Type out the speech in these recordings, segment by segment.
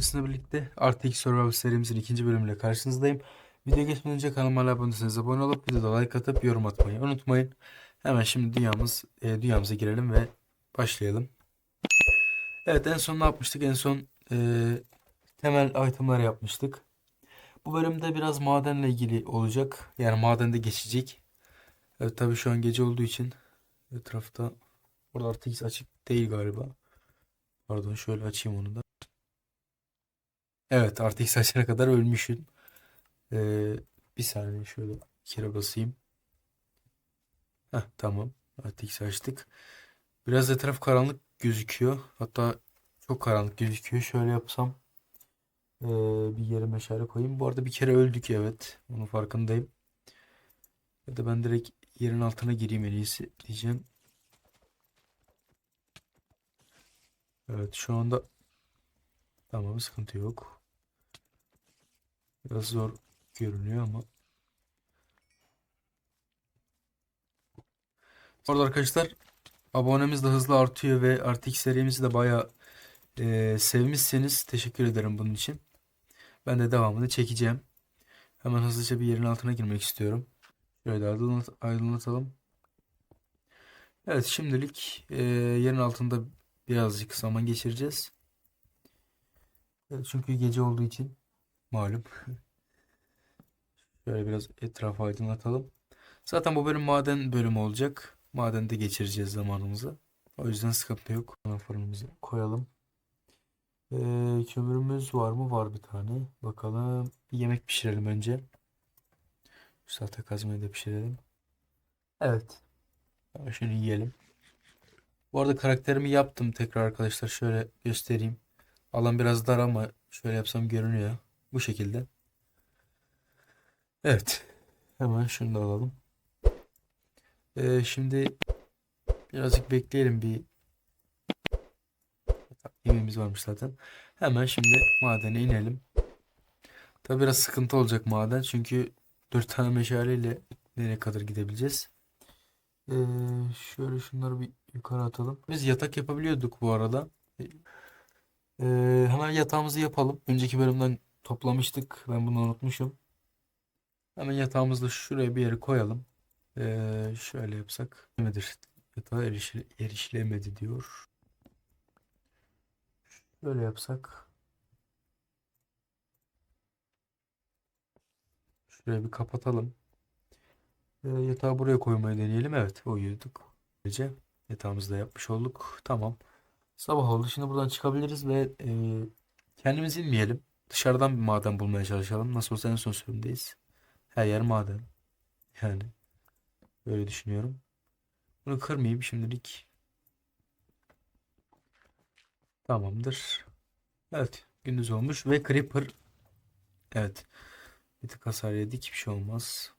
Sizinle birlikte RTX Survival serimizin ikinci bölümüyle karşınızdayım. Video geçmeden önce kanalıma abone değilseniz abone olup videoda like atıp yorum atmayı unutmayın. Hemen şimdi dünyamız e, dünyamıza girelim ve başlayalım. Evet en son ne yapmıştık? En son e, temel itemler yapmıştık. Bu bölümde biraz madenle ilgili olacak. Yani madende geçecek. Evet tabii şu an gece olduğu için etrafta Burada RTX açık değil galiba. Pardon şöyle açayım onu da. Evet RTX açana kadar ölmüşüm. Ee, bir saniye şöyle bir kere basayım. Heh, tamam. RTX açtık. Biraz etraf karanlık gözüküyor. Hatta çok karanlık gözüküyor. Şöyle yapsam ee, bir yere meşale koyayım. Bu arada bir kere öldük evet. Onun farkındayım. Ya da ben direkt yerin altına gireyim en iyisi diyeceğim. Evet şu anda tamam sıkıntı yok. Biraz zor görünüyor ama. Bu arada arkadaşlar abonemiz de hızlı artıyor ve RTX serimizi de bayağı e, sevmişseniz teşekkür ederim bunun için. Ben de devamını çekeceğim. Hemen hızlıca bir yerin altına girmek istiyorum. Şöyle aydınlat aydınlatalım. Evet şimdilik e, yerin altında birazcık zaman geçireceğiz. Evet, çünkü gece olduğu için malum. Şöyle biraz etrafı aydınlatalım. Zaten bu bölüm maden bölümü olacak. Madende geçireceğiz zamanımızı. O yüzden sıkıntı yok. Fırınımızı koyalım. Ee, kömürümüz var mı? Var bir tane. Bakalım. Bir yemek pişirelim önce. Şu tahta kazmayı da pişirelim. Evet. Şunu yiyelim. Bu arada karakterimi yaptım tekrar arkadaşlar. Şöyle göstereyim. Alan biraz dar ama şöyle yapsam görünüyor. Bu şekilde. Evet. Hemen şunu da alalım. Ee, şimdi birazcık bekleyelim bir yemeğimiz varmış zaten. Hemen şimdi madene inelim. Tabi biraz sıkıntı olacak maden çünkü 4 tane meşaleyle nereye kadar gidebileceğiz? Ee, şöyle şunları bir yukarı atalım. Biz yatak yapabiliyorduk bu arada. Ee, hemen yatağımızı yapalım. Önceki bölümden toplamıştık. Ben bunu unutmuşum. Hemen yatağımızı da şuraya bir yere koyalım. Ee, şöyle yapsak. Nedir? Yatağa erişil erişilemedi diyor. Şöyle yapsak. Şuraya bir kapatalım. Ee, yatağı buraya koymayı deneyelim. Evet uyuduk. Gece yatağımızı da yapmış olduk. Tamam. Sabah oldu. Şimdi buradan çıkabiliriz ve e, kendimiz inmeyelim. Dışarıdan bir maden bulmaya çalışalım. Nasıl olsa en son sürümdeyiz. Her yer maden. Yani öyle düşünüyorum. Bunu kırmayayım şimdilik. Tamamdır. Evet. Gündüz olmuş ve Creeper evet. Bir tık hasar yedik. Bir şey olmaz.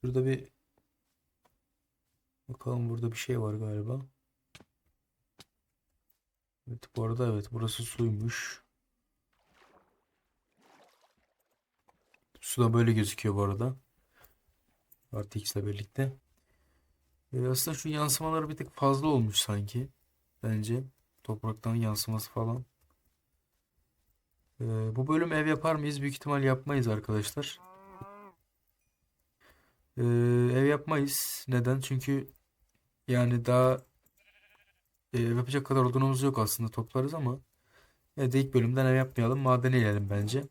Şurada bir bakalım burada bir şey var galiba. Evet bu arada evet burası suymuş. Su da böyle gözüküyor bu arada. RTX ile birlikte. Ee, aslında şu yansımaları bir tık fazla olmuş sanki. Bence. Topraktan yansıması falan. Ee, bu bölüm ev yapar mıyız? Büyük ihtimal yapmayız arkadaşlar. Ee, ev yapmayız. Neden? Çünkü yani daha e, ev yapacak kadar odunumuz yok aslında toplarız ama evet, ilk bölümden ev yapmayalım. Madene inelim bence.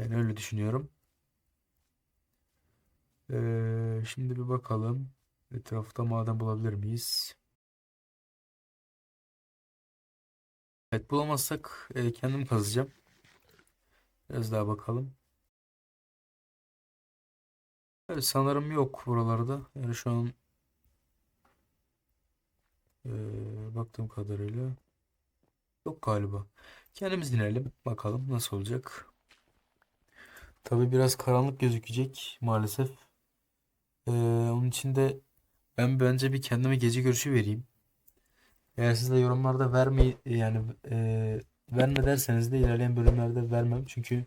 Yani öyle düşünüyorum. Ee, şimdi bir bakalım. Etrafta maden bulabilir miyiz? Evet bulamazsak e, kendim kazacağım. Biraz daha bakalım. Evet, sanırım yok buralarda. Yani şu an e, baktığım kadarıyla yok galiba. Kendimiz inelim. Bakalım nasıl olacak. Tabii biraz karanlık gözükecek maalesef. E, onun için de ben bence bir kendime gece görüşü vereyim. Eğer siz de yorumlarda vermeyi yani e, verme derseniz de ilerleyen bölümlerde vermem. Çünkü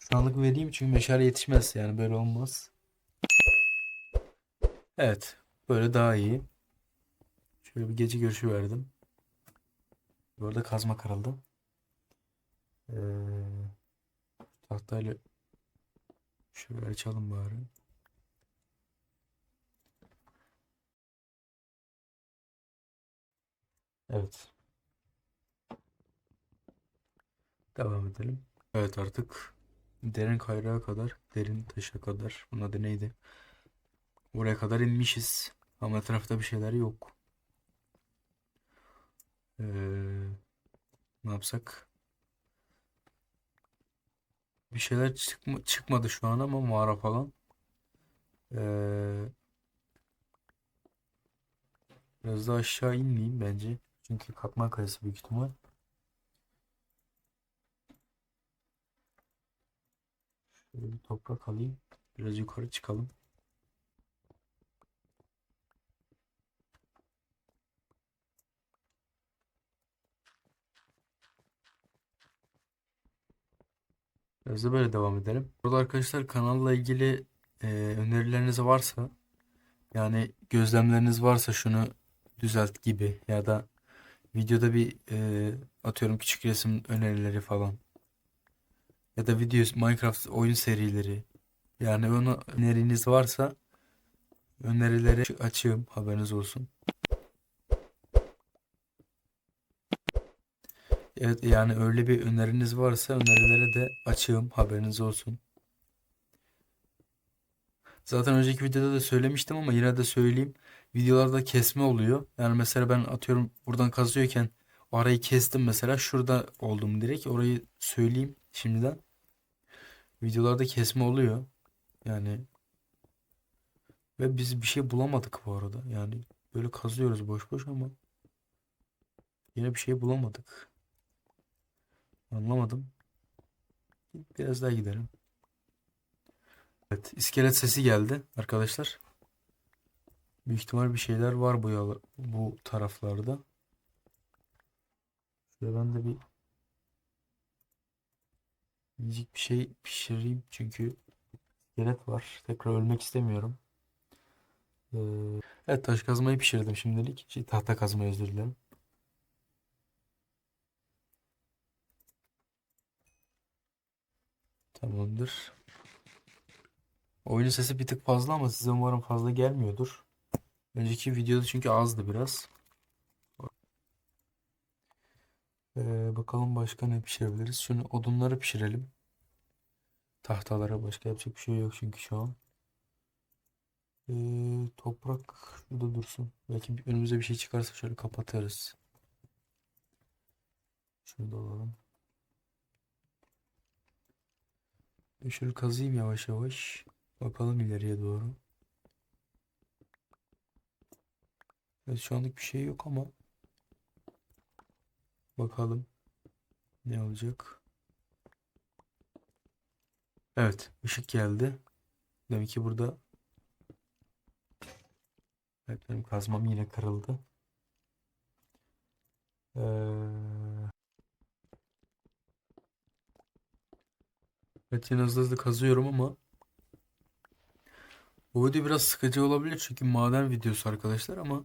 şu anlık vereyim çünkü meşale yetişmez yani böyle olmaz. Evet. Böyle daha iyi. Şöyle bir gece görüşü verdim. Bu arada kazma kırıldı. Ee, tahtayla şöyle açalım bari. Evet. Devam edelim. Evet artık derin kayrağa kadar, derin taşa kadar. Bunun adı neydi? Buraya kadar inmişiz. Ama etrafta bir şeyler yok. Ee, ne yapsak? Bir şeyler çıkma, çıkmadı şu an ama mağara falan. Ee, biraz daha aşağı inmeyeyim bence. Çünkü katman kayası büyük ihtimal. Şöyle bir toprak alayım. Biraz yukarı çıkalım. Da böyle devam edelim. Burada arkadaşlar kanalla ilgili e, önerileriniz varsa yani gözlemleriniz varsa şunu düzelt gibi ya da videoda bir e, atıyorum küçük resim önerileri falan ya da video Minecraft oyun serileri yani onu öneriniz varsa önerileri açığım haberiniz olsun. Evet yani öyle bir öneriniz varsa önerilere de açığım haberiniz olsun. Zaten önceki videoda da söylemiştim ama yine de söyleyeyim. Videolarda kesme oluyor. Yani mesela ben atıyorum buradan kazıyorken o arayı kestim mesela şurada oldum direkt. Orayı söyleyeyim şimdiden. Videolarda kesme oluyor. Yani ve biz bir şey bulamadık bu arada. Yani böyle kazıyoruz boş boş ama yine bir şey bulamadık. Anlamadım. Biraz daha gidelim. Evet, iskelet sesi geldi arkadaşlar. Büyük ihtimal bir şeyler var bu yala- bu taraflarda. Şöyle ben de bir yiyecek bir şey pişireyim çünkü iskelet var. Tekrar ölmek istemiyorum. Ee, evet taş kazmayı pişirdim şimdilik. Şey, tahta kazmayı özür dilerim. Tamamdır. Oyunun sesi bir tık fazla ama size umarım fazla gelmiyordur. Önceki videoda çünkü azdı biraz. Ee, bakalım başka ne pişirebiliriz. Şunu odunları pişirelim. Tahtalara başka yapacak bir şey yok çünkü şu an. Ee, toprak şurada dursun. Belki önümüze bir şey çıkarsa şöyle kapatırız. Şunu da alalım. Şöyle kazıyım yavaş yavaş. Bakalım ileriye doğru. Evet şu anlık bir şey yok ama bakalım ne olacak. Evet ışık geldi. Demek ki burada evet benim kazmam yine kırıldı. Ee, evet yine hızlı hızlı kazıyorum ama bu video biraz sıkıcı olabilir çünkü maden videosu arkadaşlar ama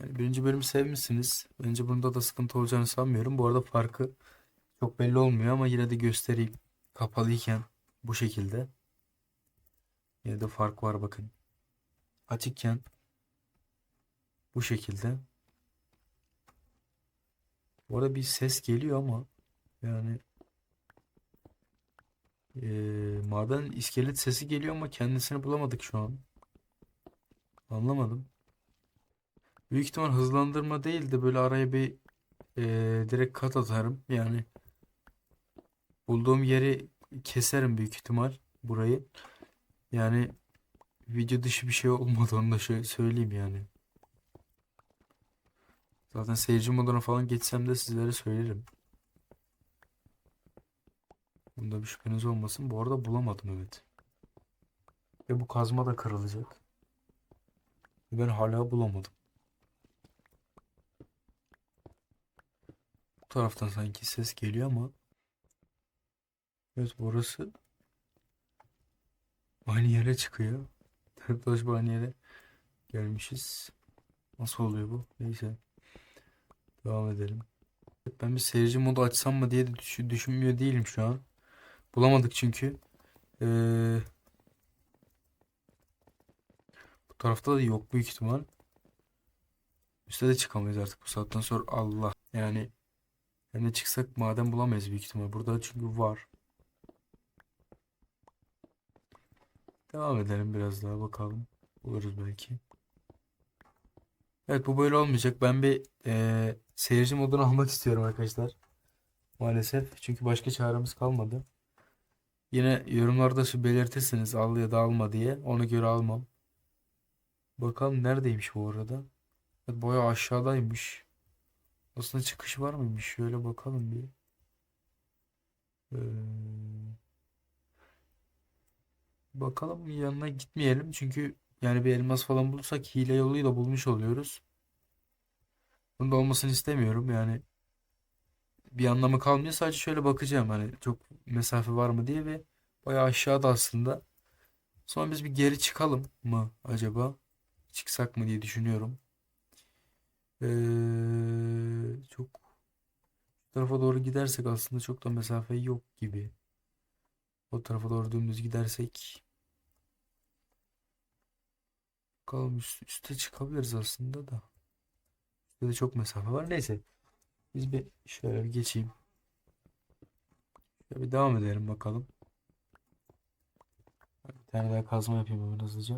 yani birinci bölümü sevmişsiniz. Bence bunda da sıkıntı olacağını sanmıyorum. Bu arada farkı çok belli olmuyor ama yine de göstereyim. Kapalıyken bu şekilde. Yine de fark var bakın. Açıkken bu şekilde. Bu arada bir ses geliyor ama yani eee maden iskelet sesi geliyor ama kendisini bulamadık şu an. Anlamadım. Büyük ihtimal hızlandırma değil de böyle araya bir eee, direkt kat atarım. Yani bulduğum yeri keserim büyük ihtimal burayı. Yani video dışı bir şey olmadı onu da şöyle söyleyeyim yani. Zaten seyirci moduna falan geçsem de sizlere söylerim. Bunda bir şüpheniz olmasın. Bu arada bulamadım evet. Ve bu kazma da kırılacak. Ben hala bulamadım. Bu taraftan sanki ses geliyor ama evet burası aynı yere çıkıyor. Dolaşıp aynı yere gelmişiz. Nasıl oluyor bu? Neyse. Devam edelim. Ben bir seyirci modu açsam mı diye düşünmüyor değilim şu an. Bulamadık çünkü. Ee, bu tarafta da yok büyük ihtimal. Üste de çıkamayız artık bu saatten sonra. Allah. Yani hem de çıksak maden bulamayız büyük ihtimal. Burada çünkü var. Devam edelim biraz daha bakalım. Buluruz belki. Evet bu böyle olmayacak. Ben bir eee, seyirci modunu almak istiyorum arkadaşlar. Maalesef. Çünkü başka çaremiz kalmadı. Yine yorumlarda şu belirtirsiniz al ya da alma diye. Ona göre almam. Bakalım neredeymiş bu arada. Evet, bayağı aşağıdaymış. Aslında çıkış var mıymış? Şöyle bakalım bir. Ee, bakalım yanına gitmeyelim. Çünkü yani bir elmas falan bulursak hile yoluyla bulmuş oluyoruz. Bunun da olmasını istemiyorum. Yani bir anlamı kalmıyor. Sadece şöyle bakacağım hani çok mesafe var mı diye ve bayağı aşağıda aslında. Sonra biz bir geri çıkalım mı acaba? Çıksak mı diye düşünüyorum. Ee, çok tarafa doğru gidersek aslında çok da mesafe yok gibi. O tarafa doğru dümdüz gidersek bakalım üst, üste çıkabiliriz aslında da. Üstte de çok mesafe var. Neyse. Biz bir şöyle bir geçeyim. Şöyle bir devam edelim bakalım. Bir tane daha kazma yapayım hemen hızlıca.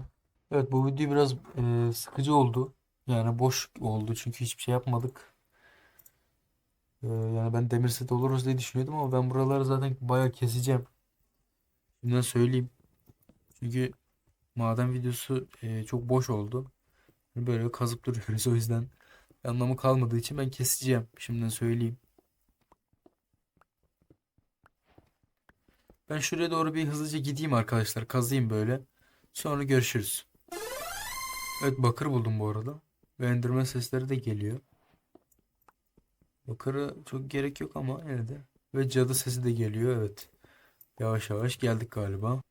Evet bu video biraz e, sıkıcı oldu. Yani boş oldu çünkü hiçbir şey yapmadık. E, yani ben demir set oluruz diye düşünüyordum ama ben buraları zaten bayağı keseceğim. Şimdiden söyleyeyim. Çünkü maden videosu e, çok boş oldu. Böyle kazıp duruyoruz o yüzden anlamı kalmadığı için ben keseceğim. Şimdiden söyleyeyim. Ben şuraya doğru bir hızlıca gideyim arkadaşlar. Kazıyım böyle. Sonra görüşürüz. Evet bakır buldum bu arada. Ve sesleri de geliyor. Bakırı çok gerek yok ama yine de. Ve cadı sesi de geliyor evet. Yavaş yavaş geldik galiba.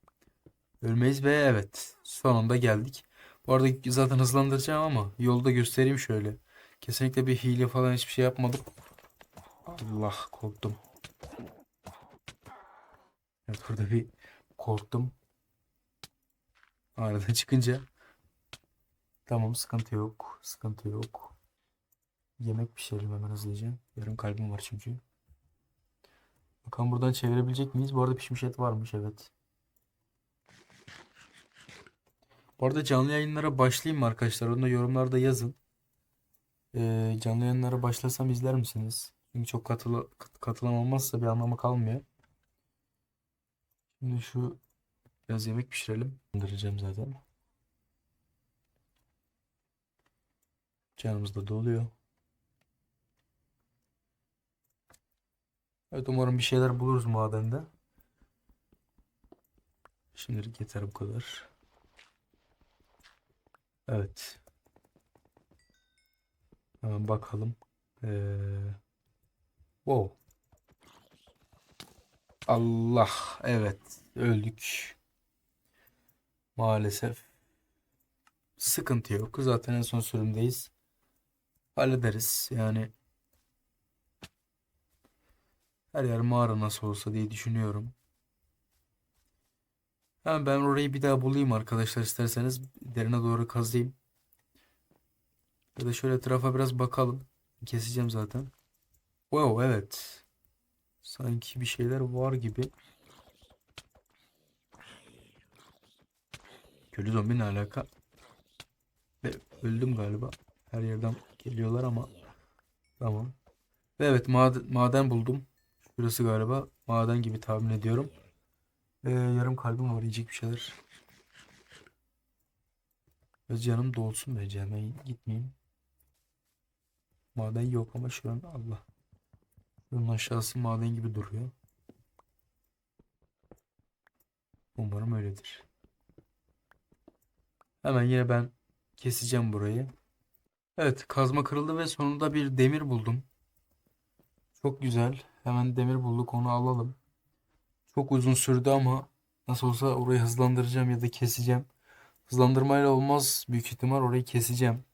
Ölmeyiz ve evet. Sonunda geldik. Bu arada zaten hızlandıracağım ama yolda göstereyim şöyle. Kesinlikle bir hile falan hiçbir şey yapmadık. Allah korktum. Evet burada bir korktum. Arada çıkınca. Tamam sıkıntı yok. Sıkıntı yok. Yemek pişirelim hemen hızlıca. Yarım kalbim var çünkü. Bakalım buradan çevirebilecek miyiz? Bu arada pişmiş et varmış evet. Bu arada canlı yayınlara başlayayım mı arkadaşlar? Onu da yorumlarda yazın. Ee, canlı yayınlara başlasam izler misiniz? Çünkü çok katıla, kat- katılan olmazsa bir anlamı kalmıyor. Şimdi şu biraz yemek pişirelim. Göndereceğim zaten. Canımız da doluyor. Evet umarım bir şeyler buluruz madende. Şimdilik yeter bu kadar. Evet. Hemen bakalım. Ee, wow. Allah. Evet. Öldük. Maalesef. Sıkıntı yok. Zaten en son sürümdeyiz. Hallederiz. Yani her yer mağara nasıl olsa diye düşünüyorum. Hemen ben orayı bir daha bulayım arkadaşlar isterseniz derine doğru kazıyım. Ya da şöyle etrafa biraz bakalım. Keseceğim zaten. Wow evet. Sanki bir şeyler var gibi. Kötü zombi ne alaka? Ve öldüm galiba. Her yerden geliyorlar ama. Tamam. Ve evet maden, maden buldum. Şurası galiba maden gibi tahmin ediyorum. Ee, yarım kalbim var yiyecek bir şeyler. Biraz canım dolsun bence hemen gitmeyeyim. Maden yok ama şu Allah. Bunun aşağısı maden gibi duruyor. Umarım öyledir. Hemen yine ben keseceğim burayı. Evet kazma kırıldı ve sonunda bir demir buldum. Çok güzel. Hemen demir bulduk onu alalım. Çok uzun sürdü ama nasıl olsa orayı hızlandıracağım ya da keseceğim. Hızlandırmayla olmaz büyük ihtimal orayı keseceğim.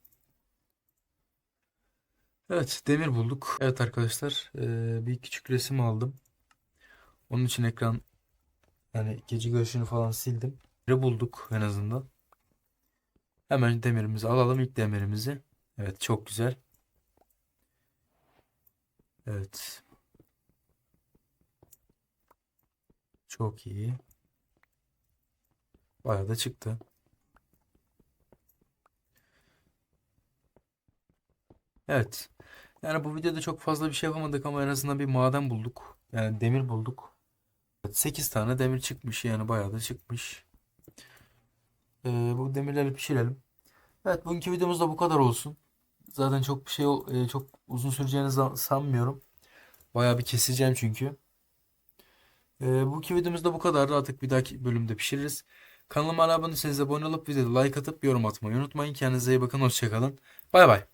Evet demir bulduk. Evet arkadaşlar eee, bir küçük resim aldım. Onun için ekran yani gece görüşünü falan sildim. Demiri bulduk en azından. Hemen demirimizi alalım ilk demirimizi. Evet çok güzel. Evet. Çok iyi. Bayağı da çıktı. Evet. Yani bu videoda çok fazla bir şey yapamadık ama en azından bir maden bulduk. Yani demir bulduk. Evet, 8 tane demir çıkmış yani bayağı da çıkmış. Ee, bu demirleri pişirelim. Evet bugünkü videomuz da bu kadar olsun. Zaten çok bir şey e, çok uzun süreceğini sanmıyorum. Bayağı bir keseceğim çünkü. Ee, bugünkü videomuz da bu kadardı. Artık bir dahaki bölümde pişiririz. Kanalıma abone değilseniz abone olup videoda like atıp yorum atmayı unutmayın. Kendinize iyi bakın. Hoşçakalın. Bay bay.